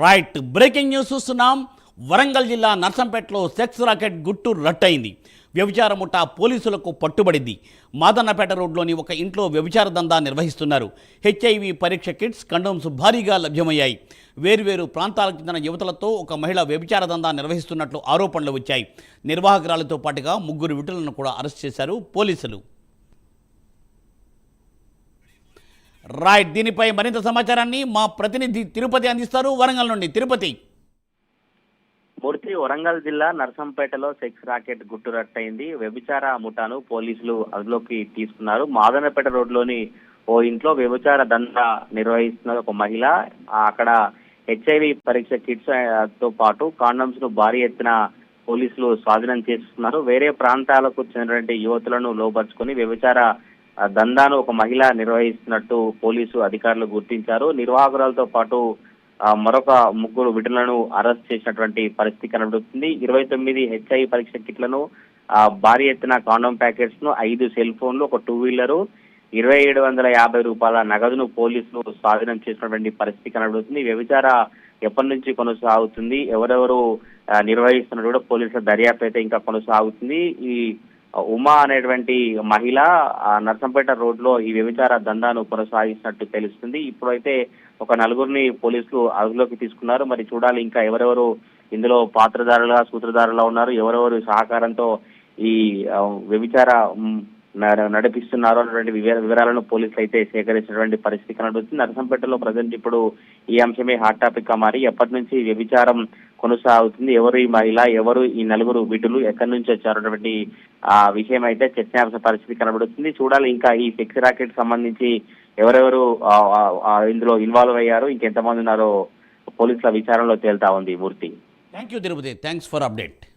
Right. Breaking news చూస్తున్నాం. వరంగల్ జిల్లా నర్సంపేటలో sex racket గుట్టు రట్టయింది. వ్యభిచార ముఠా పోలీసులకు పట్టుబడింది. మాదన్నపేట రోడ్లోని ఒక ఇంట్లో వ్యభిచార దందా నిర్వహిస్తున్నారు. హెచ్ఐవి పరీక్ష కిట్స్ కండోమ్స్ భారీగా లభ్యమయ్యాయి. వేర్వేరు ప్రాంతాలకు చెందిన యువతలతో ఒక మహిళ వ్యభిచార దందా నిర్వహిస్తున్నట్లు ఆరోపణలు వచ్చాయి. నిర్వాహకురాలతో పాటుగా ముగ్గురు విటులను కూడా అరెస్ట్ చేశారు పోలీసులు. రైట్ దీనిపై మరింత సమాచారాన్ని మా ప్రతినిధి తిరుపతి అందిస్తారు. వరంగల్ నుండి తిరుపతి. మూర్తి వరంగల్ జిల్లా నర్సంపేటలో సెక్స్ రాకెట్ గుట్టురట్టయింది వ్యభిచార ముఠాను పోలీసులు అదులోకి తీసుకున్నారు. మాదనపేట రోడ్లోని ఓ ఇంట్లో వ్యభిచార దండ నిర్వహిస్తున్న ఒక మహిళ అక్కడ హెచ్ఐవి పరీక్ష కిట్స్తో పాటు కాండమ్స్ను భారీ ఎత్తున పోలీసులు స్వాధీనం చేస్తున్నారు వేరే ప్రాంతాలకు చెందినటువంటి యువతులను లోపరుచుకొని వ్యభిచార దందాను ఒక మహిళ నిర్వహిస్తున్నట్టు పోలీసు అధికారులు గుర్తించారు. నిర్వాహకురాలతో పాటు మరొక ముగ్గురు విడులను అరెస్ట్ చేసినటువంటి పరిస్థితి కనబడుతుంది. ఇరవై తొమ్మిది హెచ్ఐ పరీక్ష కిట్లను భారీ ఎత్తున కాండోమ్ ప్యాకెట్స్ను ఐదు సెల్ ఫోన్లు ఒక టూ వీలరు ఇరవై ఏడు వందల యాభై రూపాయల నగదును పోలీసులు స్వాధీనం చేసినటువంటి పరిస్థితి కనబడుతుంది. వ్యభిచార ఎప్పటి నుంచి కొనసాగుతుంది? ఎవరెవరు నిర్వహిస్తున్నట్టు కూడా పోలీసుల దర్యాప్తు అయితే ఇంకా కొనసాగుతుంది. ఈ ఉమా అనేటువంటి మహిళ నర్సంపేట రోడ్లో ఈ వ్యభిచార దందాను కొనసాగిస్తున్నట్టు తెలుస్తుంది. ఇప్పుడైతే ఒక నలుగురిని పోలీసులు అదుపులోకి తీసుకున్నారు. మరి చూడాలి ఇంకా ఎవరెవరు ఇందులో పాత్రధారులుగా సూత్రధారులుగా ఉన్నారు. ఎవరెవరు సహకారంతో ఈ వ్యభిచార నడిపిస్తున్నారు అన్నటువంటి వివరాలను పోలీసులు అయితే సేకరించినటువంటి పరిస్థితి కనబడుతుంది. నరసంపేటలో ప్రజెంట్ ఇప్పుడు ఈ అంశమే హాట్ టాపిక్గా మారి ఎప్పటి నుంచి వ్యభిచారం కొనసాగుతుంది ఎవరు ఈ మహిళ ఎవరు ఈ నలుగురు వీటులు ఎక్కడి నుంచి వచ్చారు ఆ విషయం అయితే చర్చనాంశ పరిస్థితి కనబడుతుంది. చూడాలి ఇంకా ఈ సెక్స్ రాకెట్ సంబంధించి ఎవరెవరు ఇందులో ఇన్వాల్వ్ అయ్యారు ఇంకెంతమంది ఉన్నారో పోలీసుల విచారణలో తేల్తా ఉంది Murthy. Thank you Tirupati thanks for update